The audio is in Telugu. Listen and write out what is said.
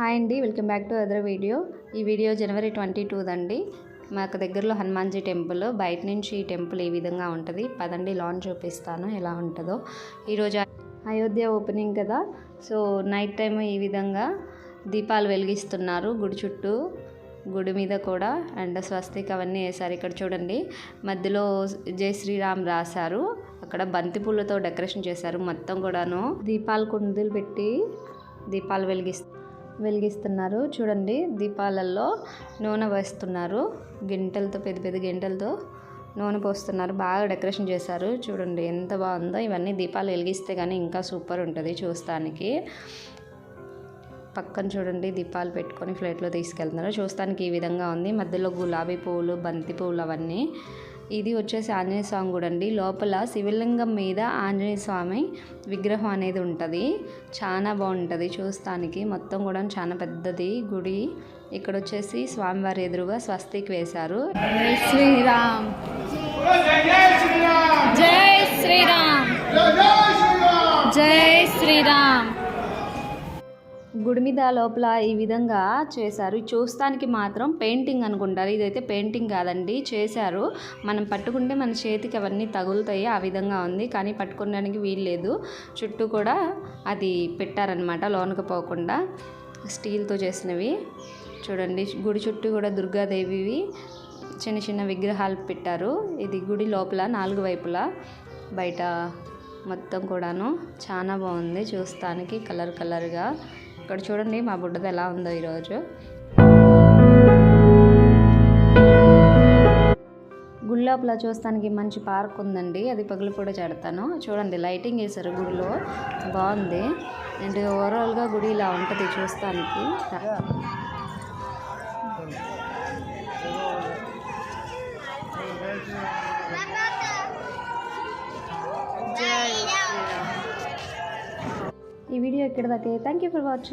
హాయ్ అండి welcome back to other video. ఈ వీడియో జనవరి ట్వంటీ టూదండి మాకు దగ్గరలో హనుమాన్జీ టెంపుల్ బయట నుంచి ఈ టెంపుల్ ఈ విధంగా ఉంటుంది. పదండి లాంచ్ చూపిస్తాను ఎలా ఉంటుందో. ఈరోజు అయోధ్య ఓపెనింగ్ కదా సో నైట్ టైం ఈ విధంగా దీపాలు వెలిగిస్తున్నారు. గుడి చుట్టూ గుడి మీద కూడా అండ్ స్వస్తిక్ అవన్నీ వేశారు. ఇక్కడ చూడండి మధ్యలో జై శ్రీరామ్ రాశారు. అక్కడ బంతి పూలతో డెకరేషన్ చేశారు. మొత్తం కూడాను దీపాలు కుందులు పెట్టి దీపాలు వెలిగిస్తారు వెలిగిస్తున్నారు. చూడండి దీపాలలో నూనె వేస్తున్నారు గింటలతో పెద్ద పెద్ద గింటలతో నూనె పోస్తున్నారు. బాగా డెకరేషన్ చేశారు. చూడండి ఎంత బాగుందో. ఇవన్నీ దీపాలు వెలిగిస్తే కానీ ఇంకా సూపర్ ఉంటుంది చూస్తానికి. పక్కన చూడండి దీపాలు పెట్టుకొని ఫ్లైట్లో తీసుకెళ్తున్నారు. చూస్తానికి ఈ విధంగా ఉంది. మధ్యలో గులాబీ పువ్వులు బంతి పువ్వులు అవన్నీ ఇది వచ్చేసి ఆంజనేయ స్వామి గుడి అండి లోపల శివలింగం మీద ఆంజనేయ స్వామి విగ్రహం అనేది ఉంటుంది. చాలా బాగుంటుంది చూస్తానికి. మొత్తం కూడా చాలా పెద్దది గుడి. ఇక్కడ వచ్చేసి స్వామివారి ఎదురుగా స్వస్తికి వేశారు. జై శ్రీరామ్. జై శ్రీరామ్. జై శ్రీరామ్. గుడి మీద లోపల ఈ విధంగా చేశారు. ఇది చూస్తానికి మాత్రం పెయింటింగ్ అనుకుంటారు. ఇదైతే పెయింటింగ్ కాదండి చేశారు. మనం పట్టుకుంటే మన చేతికి అవన్నీ తగులుతాయి ఆ విధంగా ఉంది. కానీ పట్టుకోవడానికి వీల్లేదు చుట్టూ కూడా అది పెట్టారనమాట లోనకు పోకుండా. స్టీల్తో చేసినవి. చూడండి గుడి చుట్టూ కూడా దుర్గాదేవివి చిన్న చిన్న విగ్రహాలు పెట్టారు. ఇది గుడి లోపల నాలుగు వైపులా. బయట మొత్తం కూడాను చాలా బాగుంది చూస్తానికి కలర్ కలర్గా. ఇక్కడ చూడండి మా బుడ్డది ఎలా ఉందో ఈరోజు. గుడి లోపల చూస్తానికి మంచి పార్క్ ఉందండి. అది పగులు కూడా చెడతాను. చూడండి లైటింగ్ వేశారు గుడిలో. బాగుంది. అండ్ ఓవరాల్గా గుడి ఇలా ఉంటుంది చూస్తానికి. ఈ వీడియో ఇక్కడ దాకే థ్యాంక్ యూ ఫర్ వాచింగ్